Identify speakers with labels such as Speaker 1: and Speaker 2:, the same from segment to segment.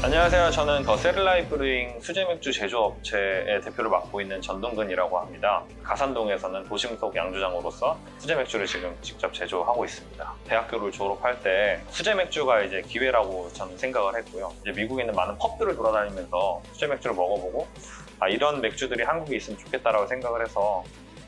Speaker 1: 안녕하세요. 저는 더 세를라이 브루잉 수제 맥주 제조업체의 대표를 맡고 있는 전동근이라고 합니다. 가산동에서는 도심 속 양조장으로서 수제 맥주를 지금 직접 제조하고 있습니다. 대학교를 졸업할 때 수제 맥주가 이제 기회라고 저는 생각을 했고요. 이제 미국에 있는 많은 펍들을 돌아다니면서 수제 맥주를 먹어보고 아, 이런 맥주들이 한국에 있으면 좋겠다라고 생각을 해서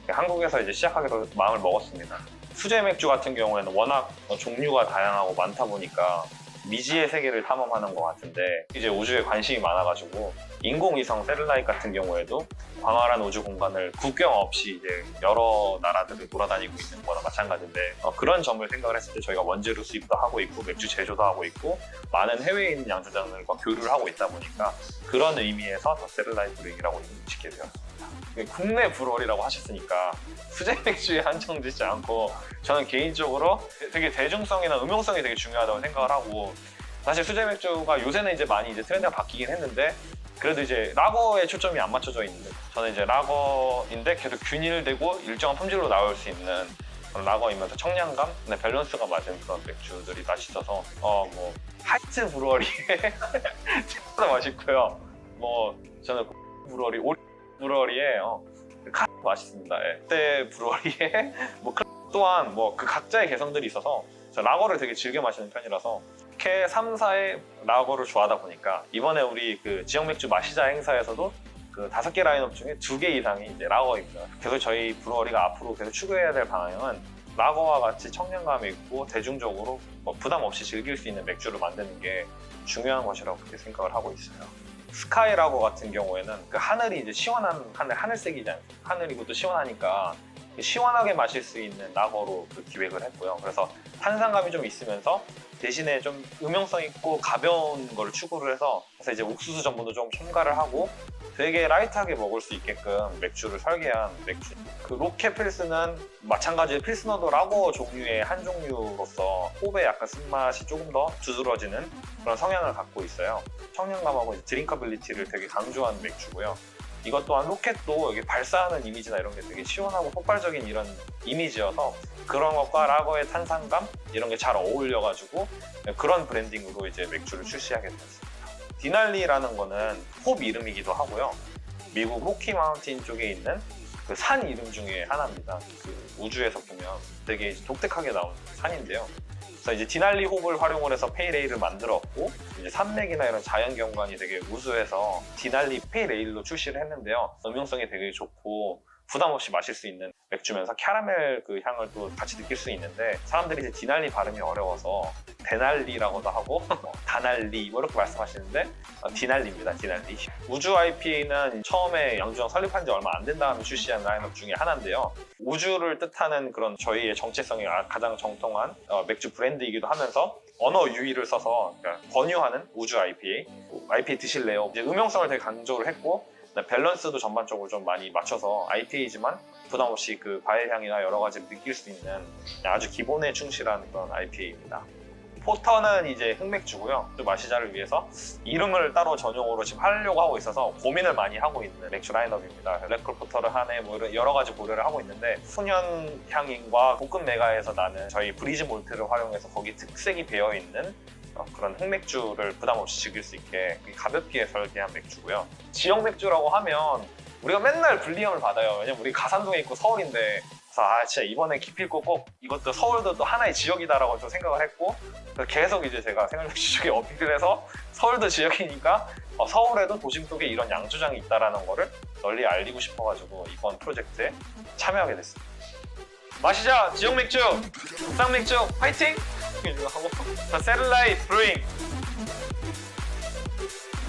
Speaker 1: 한국에서 이제 시작하기로 마음을 먹었습니다. 수제 맥주 같은 경우에는 워낙 종류가 다양하고 많다 보니까 미지의 세계를 탐험하는 것 같은데 이제 우주에 관심이 많아가지고 인공위성 세를라이트 같은 경우에도 광활한 우주 공간을 국경 없이 이제 여러 나라들을 돌아다니고 있는 거나 마찬가지인데 어, 그런 점을 생각을 했을 때 저희가 원재료 수입도 하고 있고 맥주 제조도 하고 있고 많은 해외에 있는 양조장들과 교류를 하고 있다 보니까 그런 의미에서 더 브링이라고 이름을 짓게 되었습니다. 국내 브루어리라고 하셨으니까 수제 맥주에 한정되지 않고 저는 개인적으로 되게 대중성이나 음용성이 되게 중요하다고 생각을 하고 사실 수제 맥주가 요새는 이제 많이 이제 트렌드가 바뀌긴 했는데 그래도 이제 라거에 초점이 안 맞춰져 있는데 저는 이제 라거인데 계속 균일되고 일정한 품질로 나올 수 있는 라거이면서 청량감, 네, 밸런스가 맞은 그런 맥주들이 맛있어서 어 뭐 하이트 브루어리에 진짜 맛있고요. 뭐 저는 브루어리 오 브루어리에 어, 카 맛있습니다. 예. 그때 브루어리에 뭐 클- 또한 뭐 그 각자의 개성들이 있어서 저 라거를 되게 즐겨 마시는 편이라서 이렇게 3, 4의 라거를 좋아하다 보니까 이번에 우리 그 지역 맥주 마시자 행사에서도 그 다섯 개 라인업 중에 두 개 이상이 이제 라거입니다. 그래서 저희 브루어리가 앞으로 계속 추구해야 될 방향은 라거와 같이 청량감이 있고 대중적으로 뭐 부담 없이 즐길 수 있는 맥주를 만드는 게 중요한 것이라고 그렇게 생각을 하고 있어요. 스카이라고 같은 경우에는 그 하늘이 이제 시원한 하늘, 하늘색이지 않습니까? 하늘이고 또 시원하니까 시원하게 마실 수 있는 라거로 그 기획을 했고요. 그래서 탄산감이 좀 있으면서 대신에 좀 음용성 있고 가벼운 걸 추구를 해서 그래서 이제 옥수수 전분도 좀 첨가를 하고 되게 라이트하게 먹을 수 있게끔 맥주를 설계한 맥주. 그 로켓 필스는 마찬가지로 필스너도 라거 종류의 한 종류로서 호흡에 약간 쓴맛이 조금 더 두드러지는 그런 성향을 갖고 있어요. 청량감하고 드링커빌리티를 되게 강조한 맥주고요. 이것 또한 로켓도 여기 발사하는 이미지나 이런 게 되게 시원하고 폭발적인 이런 이미지여서 그런 것과 라거의 탄산감 이런 게 잘 어울려가지고 그런 브랜딩으로 이제 맥주를 출시하게 됐습니다. 디날리라는 거는 홉 이름이기도 하고요. 미국 로키 마운틴 쪽에 있는 그 산 이름 중에 하나입니다. 그 우주에서 보면 되게 독특하게 나온 산인데요. 그래서 이제 디날리 홉을 활용을 해서 페이레일을 만들었고 이제 산맥이나 이런 자연 경관이 되게 우수해서 디날리 페이레일로 출시를 했는데요. 음용성이 되게 좋고 부담 없이 마실 수 있는 맥주면서 캐러멜 그 향을 또 같이 느낄 수 있는데 사람들이 이제 디날리 발음이 어려워서 데날리라고도 하고 뭐 다날리 뭐 이렇게 말씀하시는데 어, 디날리입니다 디날리. 우주 IPA는 처음에 양주장 설립한 지 얼마 안 된 다음에 출시한 라인업 중에 하나인데요. 우주를 뜻하는 그런 저희의 정체성이 아- 가장 정통한 어, 맥주 브랜드이기도 하면서 언어 유희를 써서 그러니까 권유하는 우주 IPA IPA 드실래요? 이제 음용성을 되게 강조를 했고 그다음에 밸런스도 전반적으로 좀 많이 맞춰서 IPA지만 부담 없이 그 과일 향이나 여러 가지를 느낄 수 있는 아주 기본에 충실한 그런 IPA입니다. 포터는 이제 흑맥주고요. 또 마시자를 위해서 이름을 따로 전용으로 지금 하려고 하고 있어서 고민을 많이 하고 있는 맥주 라인업입니다. 레클 포터를 하네 뭐 이런 여러 가지 고려를 하고 있는데 훈연 향인과 볶음 메가에서 나는 저희 브리즈 몰트를 활용해서 거기 특색이 배어 있는 어, 그런 흑맥주를 부담 없이 즐길 수 있게 가볍게 설계한 맥주고요. 지역 맥주라고 하면 우리가 맨날 불리함을 받아요. 왜냐면 우리 가산동에 있고 서울인데 그래서 아 진짜 이번에 기필코 꼭 이것도 서울도 또 하나의 지역이다라고 좀 생각을 했고 계속 이제 제가 생활맥주 쪽에 어필을 해서 서울도 지역이니까 어, 서울에도 도심 속에 이런 양조장이 있다라는 거를 널리 알리고 싶어가지고 이번 프로젝트에 참여하게 됐습니다. 마시자 지역 맥주, 쌍 맥주 파이팅! 이거 하고. 자 세를라이 브루잉